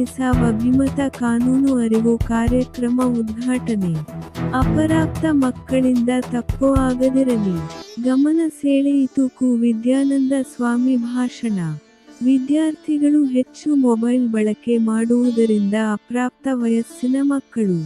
ಎಲಿಸಾವ್ ಅಭಿಮತ ಕಾನೂನು ಅರಿವು ಕಾರ್ಯಕ್ರಮ ಉದ್ಘಾಟನೆ. ಅಪರಾಪ್ತ ಮಕ್ಕಳಿಂದ ತಪ್ಪು ಆಗದಿರಲಿ. ಗಮನ ಸೆಳೆಯಿತು ಕು ವಿದ್ಯಾನಂದ ಸ್ವಾಮಿ ಭಾಷಣ. ವಿದ್ಯಾರ್ಥಿಗಳು ಹೆಚ್ಚು ಮೊಬೈಲ್ ಬಳಕೆ ಮಾಡುವುದರಿಂದ ಅಪ್ರಾಪ್ತ ವಯಸ್ಸಿನ ಮಕ್ಕಳು.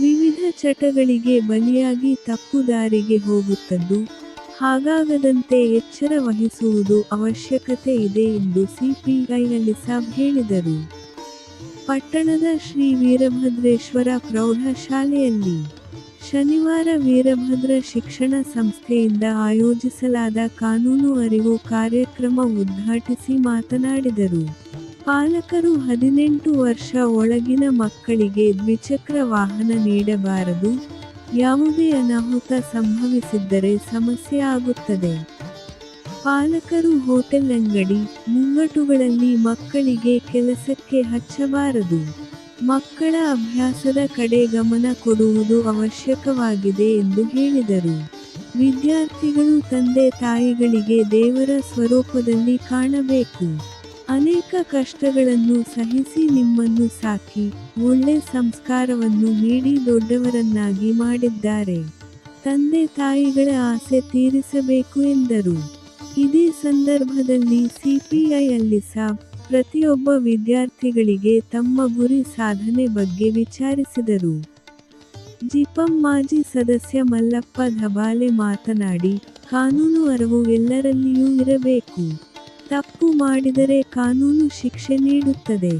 ವಿವಿಧ ಚಟಗಳಿಗೆ ಬಲಿಯಾಗಿ ತಪ್ಪು ದಾರಿಗೆ ಹೋಗುತ್ತದ್ದು. ಹಾಗಾಗದಂತೆ ಎಚ್ಚರ ವಹಿಸುವುದು ಅವಶ್ಯಕತೆ ಇದೆ ಎಂದು ಸಿಪಿಐ ಅಲಿಸಾಬ್ ಹೇಳಿದರು. ಪಟ್ಟಣದ ಶ್ರೀ ವೀರಭದ್ರೇಶ್ವರ ಪ್ರೌಢಶಾಲೆಯಲ್ಲಿ ಶನಿವಾರ ವೀರಭದ್ರ ಶಿಕ್ಷಣ ಸಂಸ್ಥೆಯಿಂದ ಆಯೋಜಿಸಲಾದ ಕಾನೂನು ಅರಿವು ಕಾರ್ಯಕ್ರಮ ಉದ್ಘಾಟಿಸಿ ಮಾತನಾಡಿದರು. ಪಾಲಕರು ಹದಿನೆಂಟು ವರ್ಷ ಒಳಗಿನ ಮಕ್ಕಳಿಗೆ ದ್ವಿಚಕ್ರ ವಾಹನ ನೀಡಬಾರದು, ಯಾವುದೇ ಅನಾಹುತ ಸಂಭವಿಸಿದ್ದರೆ ಸಮಸ್ಯೆ ಆಗುತ್ತದೆ. ಪಾಲಕರು ಹೋಟೆಲ್ ಅಂಗಡಿ ಮುಂಗಟುಗಳಲ್ಲಿ ಮಕ್ಕಳಿಗೆ ಕೆಲಸಕ್ಕೆ ಹಚ್ಚಬಾರದು. ಮಕ್ಕಳ ಅಭ್ಯಾಸದ ಕಡೆ ಗಮನ ಕೊಡುವುದು ಅವಶ್ಯಕವಾಗಿದೆ ಎಂದು ಹೇಳಿದರು. ವಿದ್ಯಾರ್ಥಿಗಳು ತಂದೆ ತಾಯಿಗಳಿಗೆ ದೇವರ ಸ್ವರೂಪದಲ್ಲಿ ಕಾಣಬೇಕು. ಅನೇಕ ಕಷ್ಟಗಳನ್ನು ಸಹಿಸಿ ನಿಮ್ಮನ್ನು ಸಾಕಿ, ಒಳ್ಳೆ ಸಂಸ್ಕಾರವನ್ನು ನೀಡಿ ದೊಡ್ಡವರನ್ನಾಗಿ ಮಾಡಿದ್ದಾರೆ. ತಂದೆ ತಾಯಿಗಳ ಆಸೆ ತೀರಿಸಬೇಕು ಎಂದರು. ಇದೇ ಸಂದರ್ಭದಲ್ಲಿ ಸಿಪಿಐ ಸಾಬ್ ಪ್ರತಿಯೊಬ್ಬ ವಿದ್ಯಾರ್ಥಿಗಳಿಗೆ ತಮ್ಮ ಗುರಿ ಸಾಧನೆ ಬಗ್ಗೆ ವಿಚಾರಿಸಿದರು. ಜಿಪಂ ಮಾಜಿ ಸದಸ್ಯ ಮಲ್ಲಪ್ಪ ಧಬಾಲೆ ಮಾತನಾಡಿ, ಕಾನೂನು ಅರಿವು ಎಲ್ಲರಲ್ಲಿಯೂ ಇರಬೇಕು. ತಪ್ಪು ಮಾಡಿದರೆ ಕಾನೂನು ಶಿಕ್ಷೆ ನೀಡುತ್ತದೆ.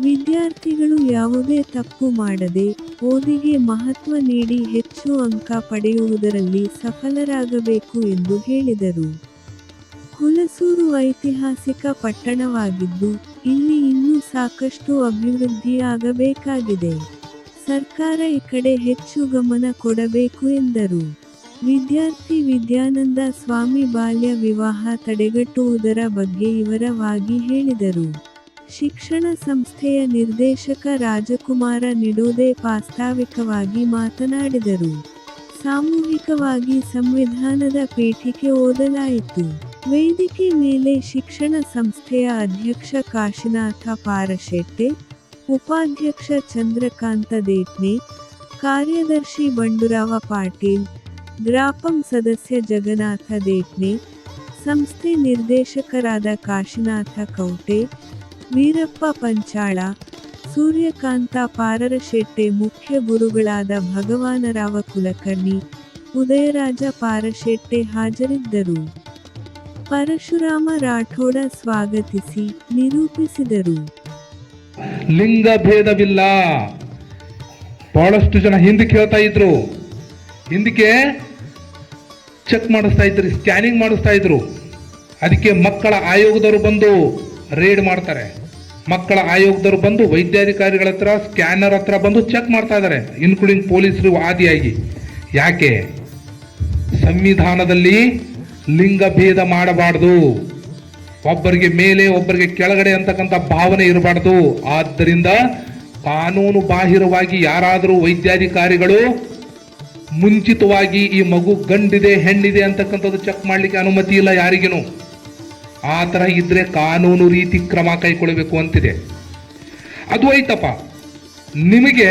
ವಿದ್ಯಾರ್ಥಿಗಳು ಯಾವುದೇ ತಪ್ಪು ಮಾಡದೆ ಓದಿಗೆ ಮಹತ್ವ ನೀಡಿ ಹೆಚ್ಚು ಅಂಕ ಪಡೆಯುವುದರಲ್ಲಿ ಸಫಲರಾಗಬೇಕು ಎಂದು ಹೇಳಿದರು. ಹುಲಸೂರು ಐತಿಹಾಸಿಕ ಪಟ್ಟಣವಾಗಿದ್ದು, ಇಲ್ಲಿ ಇನ್ನೂ ಸಾಕಷ್ಟು ಅಭಿವೃದ್ಧಿಯಾಗಬೇಕಾಗಿದೆ ಸರ್ಕಾರ ಈ ಕಡೆ ಹೆಚ್ಚು ಗಮನ ಕೊಡಬೇಕು ಎಂದರು. ವಿದ್ಯಾರ್ಥಿ ವಿದ್ಯಾನಂದ ಸ್ವಾಮಿ ಬಾಲ್ಯ ವಿವಾಹ ತಡೆಗಟ್ಟುವುದರ ಬಗ್ಗೆ ವಿವರವಾಗಿ ಹೇಳಿದರು. ಶಿಕ್ಷಣ ಸಂಸ್ಥೆಯ ನಿರ್ದೇಶಕ ರಾಜಕುಮಾರ ನಿಡೋದೆ ಪ್ರಾಸ್ತಾವಿಕವಾಗಿ ಮಾತನಾಡಿದರು. ಸಾಮೂಹಿಕವಾಗಿ ಸಂವಿಧಾನದ ಪೀಠಿಕೆ ಓದಲಾಯಿತು. ವೇದಿಕೆ ಮೇಲೆ ಶಿಕ್ಷಣ ಸಂಸ್ಥೆಯ ಅಧ್ಯಕ್ಷ ಕಾಶಿನಾಥ ಪಾರಶೆಟ್ಟೆ, ಉಪಾಧ್ಯಕ್ಷ ಚಂದ್ರಕಾಂತ ದೇಟ್ನೆ, ಕಾರ್ಯದರ್ಶಿ ಬಂಡುರಾವ ಪಾಟೀಲ್, ಗ್ರಾಪಂ ಸದಸ್ಯ ಜಗನ್ನಾಥ ದೇಟ್ನೆ, ಸಂಸ್ಥೆ ನಿರ್ದೇಶಕರಾದ ಕಾಶಿನಾಥ ಕೌಟೆ, ವೀರಪ್ಪ ಪಂಚಾಳ, ಸೂರ್ಯಕಾಂತ ಪಾರರಶೆಟ್ಟೆ ಮುಖ್ಯ ಗುರುಗಳಾದ ಭಗವಾನರಾವ ಕುಲಕರ್ಣಿ, ಉದಯರಾಜ ಪಾರಶೆಟ್ಟೆ ಹಾಜರಿದ್ದರು. ಪರಶುರಾಮ ರಾಠೋಡ ಸ್ವಾಗತಿಸಿ ನಿರೂಪಿಸಿದರು. ಲಿಂಗ ಭೇದವಿಲ್ಲ. ಬಹಳಷ್ಟು ಜನ ಹಿಂದಕ್ಕೆ ಕೇಳ್ತಾ ಇದ್ರು. ಹಿಂದಕ್ಕೆ ಚೆಕ್ ಮಾಡಿಸ್ತಾ ಇದ್ರು ಸ್ಕ್ಯಾನಿಂಗ್ ಮಾಡಿಸ್ತಾ ಇದ್ರು. ಅದಕ್ಕೆ ಮಕ್ಕಳ ಆಯೋಗದವರು ಬಂದು ರೇಡ್ ಮಾಡ್ತಾರೆ. ಮಕ್ಕಳ ಆಯೋಗದವರು ಬಂದು ವೈದ್ಯಾಧಿಕಾರಿಗಳ ಹತ್ರ ಸ್ಕ್ಯಾನರ್ ಹತ್ರ ಬಂದು ಚೆಕ್ ಮಾಡ್ತಾ ಇದ್ದಾರೆ ಇನ್ಕ್ಲೂಡಿಂಗ್ ಪೊಲೀಸರು ಆದಿಯಾಗಿ. ಯಾಕೆ? ಸಂವಿಧಾನದಲ್ಲಿ ಲಿಂಗ ಭೇದ ಮಾಡಬಾರ್ದು. ಒಬ್ಬರಿಗೆ ಮೇಲೆ, ಒಬ್ಬರಿಗೆ ಕೆಳಗಡೆ ಅಂತಕ್ಕಂಥ ಭಾವನೆ ಇರಬಾರ್ದು. ಆದ್ದರಿಂದ ಕಾನೂನು ಬಾಹಿರವಾಗಿ ಯಾರಾದರೂ ವೈದ್ಯಾಧಿಕಾರಿಗಳು ಮುಂಚಿತವಾಗಿ ಈ ಮಗು ಗಂಡಿದೆ, ಹೆಣ್ಣಿದೆ ಅಂತಕ್ಕಂಥದ್ದು ಚೆಕ್ ಮಾಡಲಿಕ್ಕೆ ಅನುಮತಿ ಇಲ್ಲ ಯಾರಿಗೂ ಆ ಥರ ಇದ್ರೆ ಕಾನೂನು ರೀತಿ ಕ್ರಮ ಕೈಗೊಳ್ಳಬೇಕು ಅಂತಿದೆ. ಅದು ಐತಪ್ಪ ನಿಮಗೆ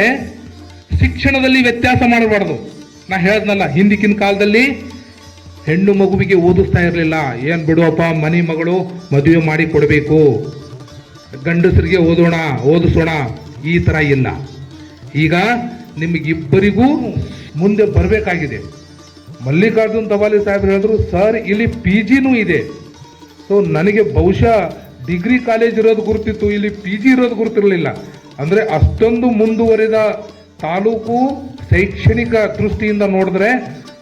ಶಿಕ್ಷಣದಲ್ಲಿ ವ್ಯತ್ಯಾಸ ಮಾಡಬಾರ್ದು. ನಾ ಹೇಳ್ದನಲ್ಲ, ಹಿಂದಿಕಿನ ಕಾಲದಲ್ಲಿ ಹೆಣ್ಣು ಮಗುವಿಗೆ ಓದಿಸ್ತಾ ಇರಲಿಲ್ಲ. ಏನು ಬಿಡುವಪ್ಪ, ಮನೆ ಮಗಳು ಮದುವೆ ಮಾಡಿ ಕೊಡಬೇಕು. ಗಂಡಸರಿಗೆ ಓದೋಣ, ಓದಿಸೋಣ, ಈ ಥರ ಇಲ್ಲ. ಈಗ ನಿಮಗಿಬ್ಬರಿಗೂ ಮುಂದೆ ಬರಬೇಕಾಗಿದೆ. ಮಲ್ಲಿಕಾರ್ಜುನ್ ತವಾಲಿ ಸಾಹೇಬ್ರು ಹೇಳಿದ್ರು, ಸರ್, ಇಲ್ಲಿ ಪಿ ಜಿನೂ ಇದೆ. ಸೊ ನನಗೆ ಬಹುಶಃ ಡಿಗ್ರಿ ಕಾಲೇಜ್ ಇರೋದು ಗುರುತಿತ್ತು, ಇಲ್ಲಿ ಪಿ ಜಿ ಇರೋದು ಗುರುತಿರಲಿಲ್ಲ. ಅಂದರೆ ಅಷ್ಟೊಂದು ಮುಂದುವರಿದ ತಾಲೂಕು ಶೈಕ್ಷಣಿಕ ದೃಷ್ಟಿಯಿಂದ ನೋಡಿದ್ರೆ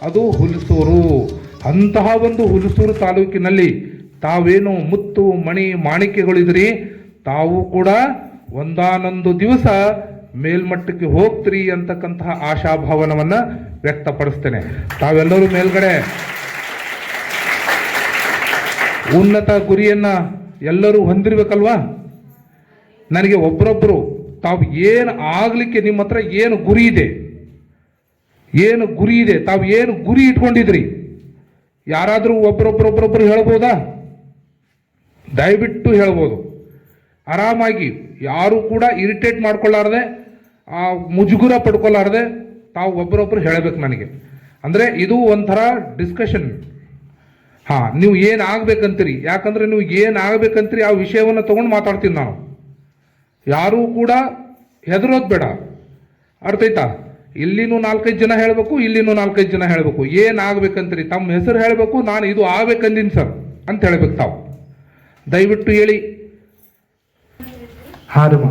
ಅದು ಹುಲಸೂರು. ಅಂತಹ ಒಂದು ಹುಲಸೂರು ತಾಲೂಕಿನಲ್ಲಿ ತಾವೇನು ಮುತ್ತು, ಮಣಿ ಮಾಣಿಕ್ಯಗಳಿದ್ರಿ ತಾವು ಕೂಡ ಒಂದಾನೊಂದು ದಿವಸ ಮೇಲ್ಮಟ್ಟಕ್ಕೆ ಹೋಗ್ತೀರಿ ಅಂತಕ್ಕಂತಹ ಆಶಾಭಾವನವನ್ನು ವ್ಯಕ್ತಪಡಿಸ್ತೇನೆ. ತಾವೆಲ್ಲರೂ ಮೇಲ್ಗಡೆ ಉನ್ನತ ಗುರಿಯನ್ನ ಎಲ್ಲರೂ ಹೊಂದಿರ್ಬೇಕಲ್ವಾ? ನನಗೆ ಒಬ್ಬರೊಬ್ಬರು ತಾವು ಏನು ಆಗಲಿಕ್ಕೆ ನಿಮ್ಮ ಹತ್ರ ಏನು ಗುರಿ ಇದೆ? ಏನು ಗುರಿ ಇದೆ? ತಾವು ಏನು ಗುರಿ ಇಟ್ಕೊಂಡಿದ್ರಿ? ಯಾರಾದರೂ ಒಬ್ಬರೊಬ್ಬರೊಬ್ಬರೊಬ್ಬರು ಹೇಳ್ಬೋದಾ? ದಯವಿಟ್ಟು ಹೇಳ್ಬೋದು. ಆರಾಮಾಗಿ ಯಾರು ಕೂಡ ಇರಿಟೇಟ್ ಮಾಡ್ಕೊಳ್ಳಾರ್ದೆ, ಆ ಮುಜುಗುರ ಪಡ್ಕೊಳ್ಳಾರ್ದೆ ತಾವು ಒಬ್ಬರೊಬ್ಬರು ಹೇಳಬೇಕು ನನಗೆ. ಅಂದರೆ ಇದು ಒಂಥರ ಡಿಸ್ಕಷನ್ ಹಾಂ, ನೀವು ಏನು ಆಗಬೇಕಂತೀರಿ? ಯಾಕಂದರೆ ನೀವು ಏನು ಆಗಬೇಕಂತೀರಿ ಆ ವಿಷಯವನ್ನು ತೊಗೊಂಡು ಮಾತಾಡ್ತೀನಿ ನಾನು. ಯಾರೂ ಕೂಡ ಹೆದರೋದು ಬೇಡ. ಅರ್ಥ ಆಯ್ತಾ ಇಲ್ಲಿನೂ ನಾಲ್ಕೈದು ಜನ ಹೇಳಬೇಕು ಇಲ್ಲಿನೂ ನಾಲ್ಕೈದು ಜನ ಹೇಳಬೇಕು. ಏನು ಆಗ್ಬೇಕಂತೀರಿ? ತಮ್ಮ ಹೆಸರು ಹೇಳಬೇಕು ನಾನು ಇದು ಆಗ್ಬೇಕಂದೀನಿ ಸರ್ ಅಂತ ಹೇಳ್ಬೇಕು ತಾವು. ದಯವಿಟ್ಟು ಹೇಳಿ. ಹಾರಮ್ಮ.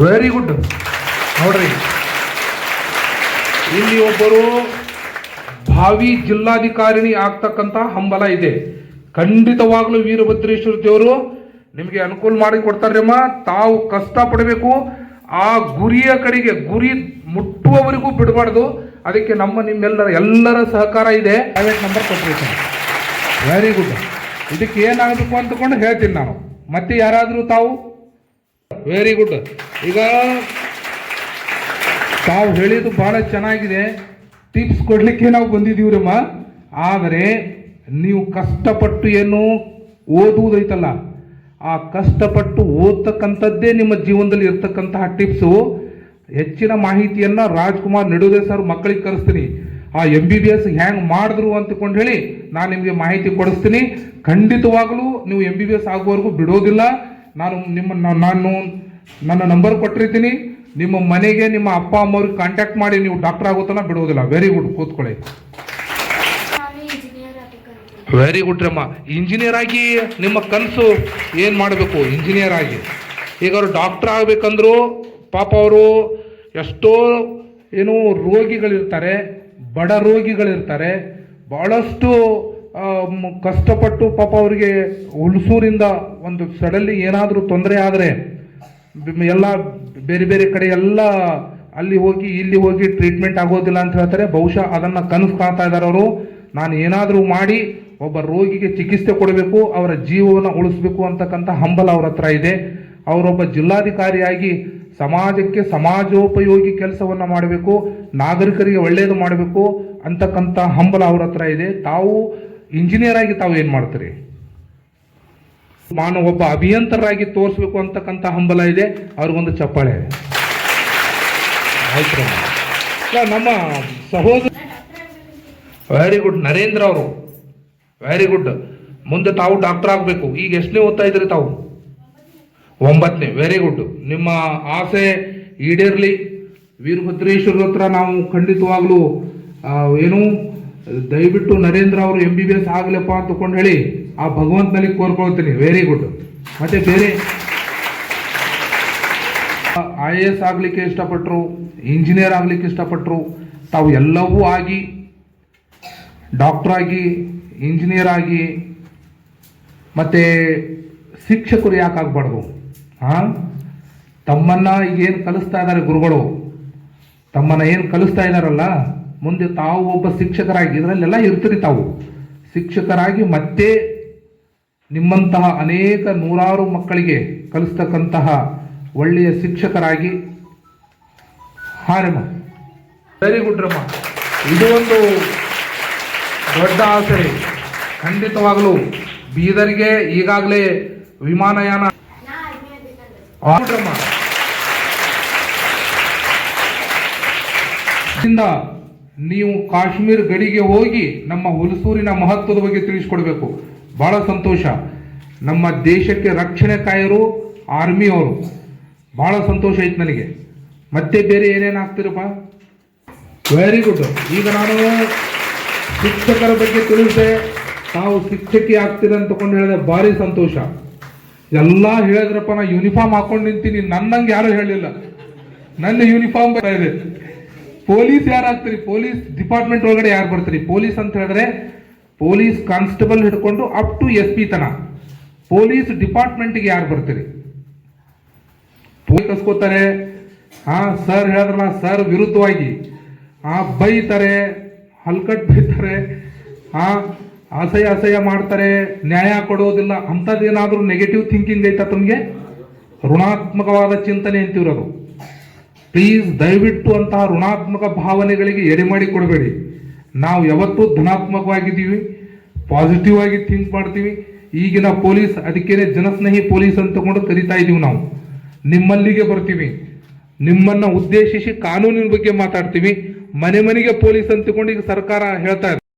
ವೆರಿ ಗುಡ್ ನೋಡ್ರಿ. ಇಲ್ಲಿ ಒಬ್ಬರು ಭಾವಿ ಜಿಲ್ಲಾಧಿಕಾರಿಣಿ ಆಗ್ತಕ್ಕಂಥ ಹಂಬಲ ಇದೆ. ಖಂಡಿತವಾಗ್ಲೂ ವೀರಭದ್ರೇಶ್ವರ ದೇವರು ನಿಮಗೆ ಅನುಕೂಲ ಮಾಡಿ ಕೊಡ್ತಾರಮ್ಮ ತಾವು ಕಷ್ಟ ಪಡಬೇಕು ಆ ಗುರಿಯ ಕಡೆಗೆ ಗುರಿ ಮುಟ್ಟುವವರೆಗೂ ಬಿಡಬಾರ್ದು. ಅದಕ್ಕೆ ನಮ್ಮ ನಿಮ್ಮೆಲ್ಲರ ಎಲ್ಲರ ಸಹಕಾರ ಇದೆ. ಪ್ರೈವೇಟ್ ನಂಬರ್ ಕೊಟ್ಟಿರ್ತೀನಿ ವೆರಿ ಗುಡ್ ಇದಕ್ಕೆ ಏನಾಗಬೇಕು ಅಂತಕೊಂಡು ಹೇಳ್ತೀನಿ ನಾನು. ಮತ್ತೆ ಯಾರಾದರೂ ತಾವು? ವೆರಿ ಗುಡ್ ಈಗ ತಾವು ಹೇಳಿದ್ದು ಭಾಳ ಚೆನ್ನಾಗಿದೆ. ಟಿಪ್ಸ್ ಕೊಡಲಿಕ್ಕೆ ನಾವು ಬಂದಿದ್ದೀವ್ರಮ್ಮ. ಆದರೆ ನೀವು ಕಷ್ಟಪಟ್ಟು ಏನು ಓದುವುದೈತಲ್ಲ. ಆ ಕಷ್ಟಪಟ್ಟು ಓದ್ತಕ್ಕಂಥದ್ದೇ ನಿಮ್ಮ ಜೀವನದಲ್ಲಿ ಇರ್ತಕ್ಕಂತಹ ಟಿಪ್ಸು ಹೆಚ್ಚಿನ ಮಾಹಿತಿಯನ್ನ ರಾಜ್ಕುಮಾರ್ ನಡುವೆ ಸರ್ ಮಕ್ಕಳಿಗೆ ಕರೆಸ್ತೀನಿ. ಆ ಎಂ ಬಿ ಬಿ ಎಸ್ ಹ್ಯಾಂಗ್ ಮಾಡಿದ್ರು ಅಂತಕೊಂಡು ಹೇಳಿ ನಾನು ನಿಮಗೆ ಮಾಹಿತಿ ಕೊಡಿಸ್ತೀನಿ. ಖಂಡಿತವಾಗಲೂ ನೀವು ಎಂ ಬಿ ಬಿ ಎಸ್ ಆಗುವವರೆಗೂ ಬಿಡೋದಿಲ್ಲ. ನಾನು ನಿಮ್ಮ ನಾನು ನನ್ನ ನಂಬರ್ ಕೊಟ್ಟಿರ್ತೀನಿ. ನಿಮ್ಮ ಮನೆಗೆ ನಿಮ್ಮ ಅಪ್ಪ, ಅಮ್ಮವ್ರಿಗೆ ಕಾಂಟ್ಯಾಕ್ಟ್ ಮಾಡಿ ನೀವು ಡಾಕ್ಟರ್ ಆಗೋತನ ಬಿಡೋದಿಲ್ಲ. ವೆರಿ ಗುಡ್ ಕೂತ್ಕೊಳ್ಳಿ. ವೆರಿ ಗುಡ್ ರಮ್ಮ ಇಂಜಿನಿಯರ್ ಆಗಿ ನಿಮ್ಮ ಕನಸು ಏನು ಮಾಡಬೇಕು? ಇಂಜಿನಿಯರ್ ಆಗಿ. ಈಗ ಅವರು ಡಾಕ್ಟರ್ ಆಗಬೇಕಂದ್ರು ಪಾಪ ಅವರು ಎಷ್ಟೋ ಏನು ರೋಗಿಗಳಿರ್ತಾರೆ, ಬಡ ರೋಗಿಗಳಿರ್ತಾರೆ ಭಾಳಷ್ಟು ಕಷ್ಟಪಟ್ಟು ಪಾಪ ಅವರಿಗೆ ಹುಲ್ಸೂರಿಂದ ಒಂದು ಸಡನ್ಲಿ ಏನಾದರೂ ತೊಂದರೆ ಆದರೆ ಎಲ್ಲ ಬೇರೆ ಬೇರೆ ಕಡೆ ಎಲ್ಲ ಅಲ್ಲಿ ಹೋಗಿ ಇಲ್ಲಿ ಹೋಗಿ ಟ್ರೀಟ್ಮೆಂಟ್ ಆಗೋದಿಲ್ಲ ಅಂತ ಹೇಳ್ತಾರೆ. ಬಹುಶಃ ಅದನ್ನು ಕನಸು ಕಾಣ್ತಾ ಇದ್ದಾರೆ ಅವರು. ನಾನು ಏನಾದರೂ ಮಾಡಿ ಒಬ್ಬ ರೋಗಿಗೆ ಚಿಕಿತ್ಸೆ ಕೊಡಬೇಕು, ಅವರ ಜೀವವನ್ನು ಉಳಿಸಬೇಕು ಅಂತಕ್ಕಂಥ ಹಂಬಲ ಅವರ ಹತ್ರ ಇದೆ. ಅವರೊಬ್ಬ ಜಿಲ್ಲಾಧಿಕಾರಿಯಾಗಿ ಸಮಾಜಕ್ಕೆ ಸಮಾಜೋಪಯೋಗಿ ಕೆಲಸವನ್ನು ಮಾಡಬೇಕು, ನಾಗರಿಕರಿಗೆ ಒಳ್ಳೆಯದು ಮಾಡಬೇಕು ಅಂತಕ್ಕಂಥ ಹಂಬಲ ಅವ್ರ ಹತ್ರ ಇದೆ. ತಾವು ಇಂಜಿನಿಯರ್ ಆಗಿ ತಾವು ಏನು ಮಾಡ್ತೀರಿ? ನಾನು ಒಬ್ಬ ಅಭಿಯಂತರಾಗಿ ತೋರಿಸ್ಬೇಕು ಅಂತಕ್ಕಂಥ ಹಂಬಲ ಇದೆ. ಅವ್ರಿಗೊಂದು ಚಪ್ಪಾಳೆ. ಆಯ್ತು ನಮ್ಮ ಸಹೋದರ ವೆರಿ ಗುಡ್ ನರೇಂದ್ರ ಅವರು ವೆರಿ ಗುಡ್ ಮುಂದೆ ತಾವು ಡಾಕ್ಟರ್ ಆಗಬೇಕು. ಈಗ ಎಷ್ಟನೇ ಓದ್ತಾ ಇದ್ರಿ ತಾವು? ಒಂಬತ್ತನೇ. ವೆರಿ ಗುಡ್ ನಿಮ್ಮ ಆಸೆ ಈಡೇರ್ಲಿ. ವೀರಭದ್ರೇಶ್ವರ ಹತ್ರ ನಾವು ಖಂಡಿತವಾಗ್ಲೂ ಏನು, ದಯವಿಟ್ಟು ನರೇಂದ್ರ ಅವರು ಎಂ ಬಿ ಬಿ ಎಸ್ ಆಗಲಪ್ಪ ಅಂತಕೊಂಡು ಹೇಳಿ, ಆ ಭಗವಂತನಲ್ಲಿ ಕೋರ್ಕೊಳ್ತೀನಿ. ವೆರಿ ಗುಡ್ ಮತ್ತೆ ಬೇರೆ? ಐ ಎ ಎಸ್ ಆಗಲಿಕ್ಕೆ ಇಷ್ಟಪಟ್ಟರು ಇಂಜಿನಿಯರ್ ಆಗಲಿಕ್ಕೆ ಇಷ್ಟಪಟ್ಟರು ತಾವು ಎಲ್ಲವೂ ಆಗಿ ಡಾಕ್ಟರ್ ಆಗಿ ಇಂಜಿನಿಯರ್ ಆಗಿ ಮತ್ತೆ ಶಿಕ್ಷಕರು ಯಾಕೆ ಆಗ್ಬಾರ್ದು ಹಾಂ? ತಮ್ಮನ್ನು ಏನು ಕಲಿಸ್ತಾ ಇದ್ದಾರೆ ಗುರುಗಳು. ತಮ್ಮನ್ನ ಏನು ಕಲಿಸ್ತಾ ಇದ್ದಾರಲ್ಲ, ಮುಂದೆ ತಾವು ಒಬ್ಬ ಶಿಕ್ಷಕರಾಗಿ, ಇದರಲ್ಲೆಲ್ಲ ಇರ್ತೀರಿ ತಾವು. ಶಿಕ್ಷಕರಾಗಿ ಮತ್ತೆ ನಿಮ್ಮಂತಹ ಅನೇಕ ನೂರಾರು ಮಕ್ಕಳಿಗೆ ಕಲಿಸ್ತಕ್ಕಂತಹ ಒಳ್ಳೆಯ ಶಿಕ್ಷಕರಾಗಿ ಹಾರಮ್ಮ. ವೆರಿ ಗುಡ್ ರಮ್ಮ ಇದು ಒಂದು ದೊಡ್ಡ ಆಸೆ ಖಂಡಿತವಾಗಲೂ ಬೀದರ್ಗೆ ಈಗಾಗಲೇ ವಿಮಾನಯಾನ ನೀವು ಕಾಶ್ಮೀರ್ ಗಡಿಗೆ ಹೋಗಿ ನಮ್ಮ ಹುಲಸೂರಿನ ಮಹತ್ವದ ಬಗ್ಗೆ ತಿಳಿಸ್ಕೊಡ್ಬೇಕು. ಬಹಳ ಸಂತೋಷ. ನಮ್ಮ ದೇಶಕ್ಕೆ ರಕ್ಷಣೆ ಕಾಯರು ಆರ್ಮಿಯವರು ಬಹಳ ಸಂತೋಷ ಐತೆ ನನಗೆ. ಮತ್ತೆ ಬೇರೆ ಏನೇನು ಆಗ್ತಿರಪ್ಪ? ವೆರಿ ಗುಡ್ ಈಗ ನಾನು ಶಿಕ್ಷಕರ ಬಗ್ಗೆ ತಿಳಿಸಿದೆ. ತಾವು ಶಿಕ್ಷಕಿ ಆಗ್ತೀರ ಅಂತಕೊಂಡು ಹೇಳಿದ್ರೆ ಭಾರಿ ಸಂತೋಷ. ಎಲ್ಲ ಹೇಳಿದ್ರಪ್ಪ, ನಾ ಯೂನಿಫಾರ್ಮ್ ಹಾಕೊಂಡು ನಿಂತೀನಿ. ನನ್ನಂಗೆ ಯಾರು ಹೇಳಿಲ್ಲ. ನನ್ನ ಯೂನಿಫಾರ್ಮ್ ಬರ್ತಾ ಇದೆ. ಪೊಲೀಸ್ ಯಾರು ಆಗ್ತೀರಿ? ಪೊಲೀಸ್ ಡಿಪಾರ್ಟ್ಮೆಂಟ್ ಒಳಗಡೆ ಯಾರು ಬರ್ತೀರಿ? ಪೊಲೀಸ್ ಅಂತ ಹೇಳಿದ್ರೆ ಪೊಲೀಸ್ ಕಾನ್ಸ್ಟೇಬಲ್ ಹಿಡ್ಕೊಂಡು ಅಪ್ ಟು ಎಸ್ ಪಿ ತನ. ಪೊಲೀಸ್ ಡಿಪಾರ್ಟ್ಮೆಂಟ್ಗೆ ಯಾರು ಬರ್ತೀರಿ? ಕಸ್ಕೋತಾರೆ ಹಾ ಸರ್ ಹೇಳಿದ್ರಲ್ಲ ಸರ್ ವಿರುದ್ಧವಾಗಿ. ಆ, ಬೈತಾರೆ. ಹಲ್ಕಟ್ ಬೈತಾರೆ. ಹಾ ಅಸಹ್ಯ ಅಸಹ್ಯ ಮಾಡ್ತಾರೆ, ನ್ಯಾಯ ಕೊಡೋದಿಲ್ಲ, ಅಂಥದ್ದೇನಾದರೂ ನೆಗೆಟಿವ್ ಥಿಂಕಿಂಗ್ ಐತಾ ತಮಗೆ? ಋಣಾತ್ಮಕವಾದ ಚಿಂತನೆ ಅಂತಿರೋದು. ಪ್ಲೀಸ್ ದಯವಿಟ್ಟು ಅಂತಹ ಋಣಾತ್ಮಕ ಭಾವನೆಗಳಿಗೆ ಎಡೆ ಮಾಡಿ ಕೊಡಬೇಡಿ. ನಾವು ಯಾವತ್ತೂ ಧನಾತ್ಮಕವಾಗಿದ್ದೀವಿ ಪಾಸಿಟಿವ್ ಆಗಿ ಥಿಂಕ್ ಮಾಡ್ತೀವಿ. ಈಗಿನ ಪೊಲೀಸ್ ಅದಕ್ಕೇನೆ ಜನಸ್ನೇಹಿ ಪೊಲೀಸ್ ಅಂತ ತಗೊಂಡು ಕರಿತಾ ಇದ್ದೀವಿ ನಾವು. ನಿಮ್ಮಲ್ಲಿಗೆ ಬರ್ತೀವಿ. ನಿಮ್ಮನ್ನ ಉದ್ದೇಶಿಸಿ ಕಾನೂನಿನ ಬಗ್ಗೆ ಮಾತಾಡ್ತೀವಿ. ಮನೆ ಮನೆಗೆ ಪೊಲೀಸ್ ಅಂತ ತಗೊಂಡು ಈಗ ಸರ್ಕಾರ ಹೇಳ್ತಾ ಇದೆ